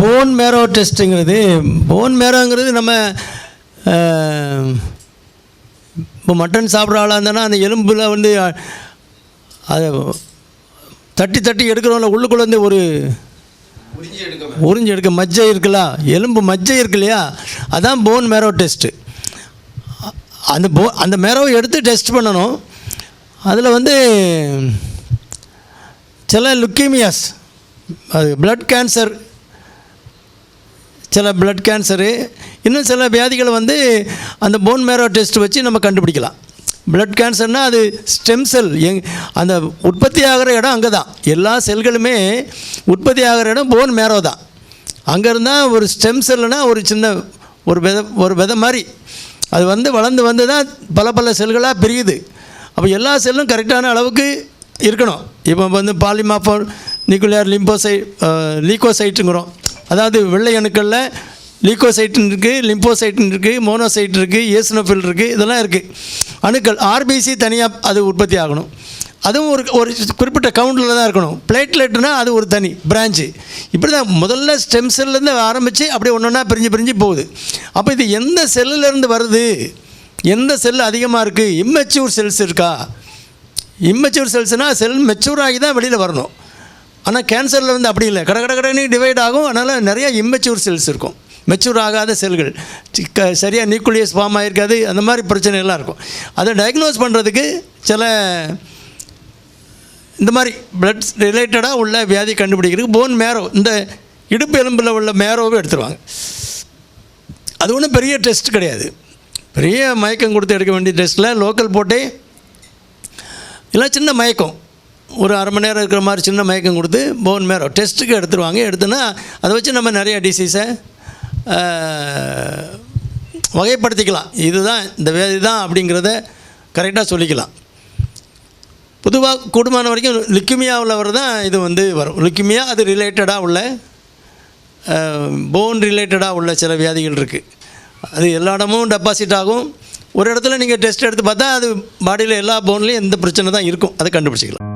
Phone மேரோ டெஸ்ட்டுங்கிறது phone மேரோங்கிறது நம்ம இப்போ mutton சாப்பிட்ற ஆளாக இருந்தோன்னா அந்த எலும்பில் வந்து அதை தட்டி தட்டி எடுக்கிறோம்ல உள்ளுக்குள்ளே வந்து ஒரு உறிஞ்சி எடுக்க மஜ்ஜை இருக்குல்ல எலும்பு மஜ்ஜை இருக்கு இல்லையா? அதான் போன் மேரோ டெஸ்ட்டு அந்த போ அந்த மேரோவை எடுத்து டெஸ்ட் பண்ணணும். அதில் வந்து சில லுக்கீமியாஸ் அது பிளட் கேன்சர் சில பிளட் கேன்சரு இன்னும் சில வியாதிகளை வந்து அந்த போன் மேரோ டெஸ்ட் வச்சு நம்ம கண்டுபிடிக்கலாம். பிளட் கேன்சர்னால் அது ஸ்டெம் செல் எங் அந்த உற்பத்தி ஆகிற இடம் அங்கே தான் எல்லா செல்களுமே உற்பத்தி ஆகிற இடம் போன் மேரோ தான். அங்கே இருந்தால் ஒரு ஸ்டெம் செல்லுனால் ஒரு சின்ன ஒரு வித ஒரு விதை மாதிரி. அது வந்து வளர்ந்து வந்து தான் பல பல செல்களாக பிரியுது. அப்போ எல்லா செல்லும் கரெக்டான அளவுக்கு இருக்கணும். இப்போ வந்து பாலிமாஃபோ நியூக்ளியர் லிம்போசை லீகோசைட்டுங்கிறோம் அதாவது வெள்ளை அணுக்களில் லீகோசைட்டுன்னு இருக்குது லிம்போசைட்டுன்னு இருக்குது மோனோசைட் இருக்குது ஏசுனோஃபில் இருக்குது இதெல்லாம் இருக்குது அணுக்கள் ஆர்பிசி தனியாக அது உற்பத்தி ஆகணும். அதுவும் ஒரு ஒரு குறிப்பிட்ட கவுண்டில் தான் இருக்கணும். பிளேட்லெட்னா அது ஒரு தனி பிரான்ச்சு இப்படி தான் முதல்ல ஸ்டெம் செல்லேருந்து ஆரம்பித்து அப்படியே ஒன்று ஒன்றா பிரிஞ்சு பிரிஞ்சு போகுது. அப்போ இது எந்த செல்லுலேருந்து வருது? எந்த செல் அதிகமாக இருக்குது இம்மெச்சூர் செல்ஸ் இருக்கா? இம்மெச்சூர் செல்ஸ்னால் செல் மெச்சூர் ஆகி தான் வெளியில் வரணும். ஆனால் கேன்சரில் வந்து அப்படி இல்லை. கட கட கடனே டிவைட் ஆகும். அதனால் நிறைய இம்மெச்சூர் செல்ஸ் இருக்கும். மெச்சூர் ஆகாத செல்கள் சரியாக நியூக்ளியஸ் ஃபார்ம் ஆகிருக்காது அந்த மாதிரி பிரச்சனைகள்லாம் இருக்கும். அதை டயக்னோஸ் பண்ணுறதுக்கு சில இந்த மாதிரி பிளட் ரிலேட்டடாக உள்ள வியாதி கண்டுபிடிக்கிறதுக்கு போன் மேரோ இந்த இடுப்பு எலும்பில் உள்ள மேரோவை எடுத்துருவாங்க. அது ஒன்றும் பெரிய டெஸ்ட் கிடையாது. பெரிய மயக்கம் கொடுத்து எடுக்க வேண்டிய டெஸ்ட்டில் லோக்கல் போட்டே இல்லை சின்ன மயக்கம் ஒரு அரை மணி நேரம் இருக்கிற மாதிரி சின்ன மயக்கம் கொடுத்து போன் மேரோ டெஸ்ட்டுக்கு எடுத்துருவாங்க. எடுத்துன்னா அதை வச்சு நம்ம நிறைய டிசீஸை வகைப்படுத்திக்கலாம். இதுதான் இந்த வியாதி தான் அப்படிங்கிறத கரெக்டாக சொல்லிக்கலாம். பொதுவாக கூடுமான வரைக்கும் லுக்கிமியா உள்ளவர் தான் இது வந்து வரும். லிக்குமியா அது ரிலேட்டடாக உள்ள போன் ரிலேட்டடாக உள்ள சில வியாதிகள் இருக்குது அது எல்லா இடமும் டெபாசிட் ஆகும். ஒரு இடத்துல நீங்கள் டெஸ்ட் எடுத்து பார்த்தா அது பாடியில் எல்லா போன்லேயும் எந்த பிரச்சனை தான் இருக்கும். அதை கண்டுபிடிச்சிக்கலாம்.